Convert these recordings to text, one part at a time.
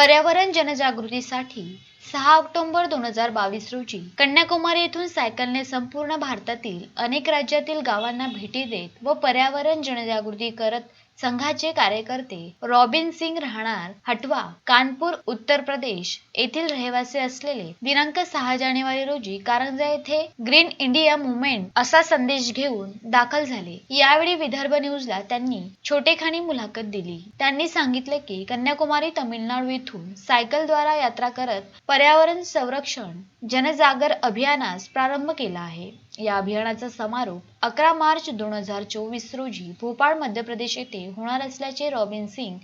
पर्यावरण जनजागृतीसाठी सहा ऑक्टोबर दोन हजार बावीस रोजी कन्याकुमारी येथून सायकलने संपूर्ण भारतातील अनेक राज्यातील गावांना भेटी देत व पर्यावरण जनजागृती करत संघाचे कार्यकर्ते रॉबिन सिंग राहणार हटवा कानपूर उत्तर प्रदेश येथील रहिवासी असलेले दिनांक सहा जानेवारी रोजी कारंजा येथे ग्रीन इंडिया मुवमेंट असा संदेश घेऊन दाखल झाले. यावेळी विदर्भ न्यूजला त्यांनी छोटेखानी मुलाखत दिली. त्यांनी सांगितले की कन्याकुमारी तमिळनाडू येथून सायकलद्वारा यात्रा करत पर्यावरण संरक्षण जनजागर अभियानास प्रारंभ केला आहे. या अभियानाचा समारोप अकरा मार्च दोन हजार चोवीस रोजी भोपाळ मध्य प्रदेश येथे होणार असल्याचे रॉबिन सिंग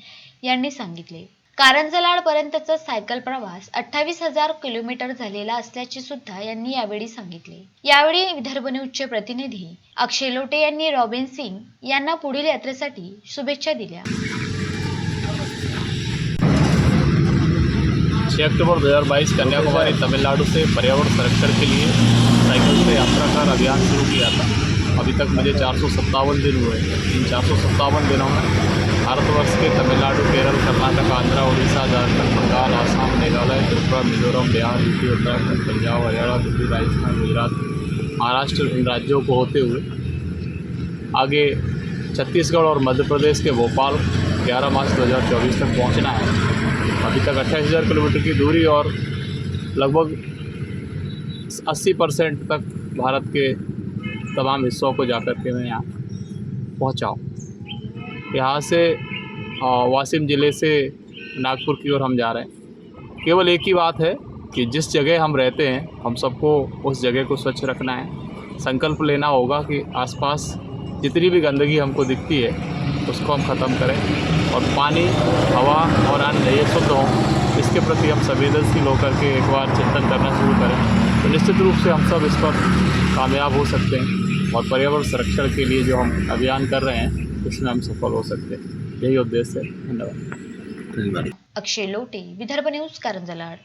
यांनी सांगितले. कारंजलाडपर्यंतचा सायकल प्रवास अठ्ठावीस हजार किलोमीटर झालेला असल्याचे सुद्धा यांनी यावेळी सांगितले. यावेळी विदर्भ न्यूजचे प्रतिनिधी अक्षय लोटे यांनी रॉबिन सिंग यांना पुढील यात्रेसाठी शुभेच्छा दिल्या. छः अक्टूबर 2022 कन्याकुमारी तमिलनाडु से पर्यावरण संरक्षण के लिए का अभियान शुरू किया था। अभी तक मुझे चार सौ सत्तावन दिन हुए इन चार सौ सत्तावन दिनों में भारतवर्ष के तमिलनाडु, केरल, कर्नाटक, आंध्र, उड़ीसा, झारखंड, बंगाल, आसाम, मेघालय, त्रिपुरा, मिजोरम, बिहार, यूपी, उत्तराखंड, पंजाब, हरियाणा, दिल्ली, राजस्थान, गुजरात, महाराष्ट्र, इन राज्यों को होते हुए आगे छत्तीसगढ़ और मध्य प्रदेश के भोपाल 11 मार्च 2024 तक पहुँचना है। अभी तक अट्ठाईस हज़ार किलोमीटर की दूरी और लगभग 80 परसेंट तक भारत के तमाम हिस्सों को जाकर के मैं यहाँ पहुँचाऊँ यहाँ से वासिम ज़िले से नागपुर की ओर हम जा रहे हैं। केवल एक ही बात है कि जिस जगह हम रहते हैं, हम सबको उस जगह को स्वच्छ रखना है। संकल्प लेना होगा कि आसपास जितनी भी गंदगी हमको दिखती है, उसको हम ख़त्म करें और पानी, हवा और अन्न ये शुद्ध हों। इसके प्रति हम संवेदनशील होकर के एक बार चिंतन करना शुरू करें। तो निश्चित रूप से हम सब इस पर कामयाब हो सकते हैं और पर्यावरण संरक्षण के लिए जो हम अभियान कर रहे हैं उसमें हम सफल हो सकते हैं। यही उद्देश्य है। धन्यवाद। अक्षय लोटे विदर्भ न्यूज़ कारंजलाड।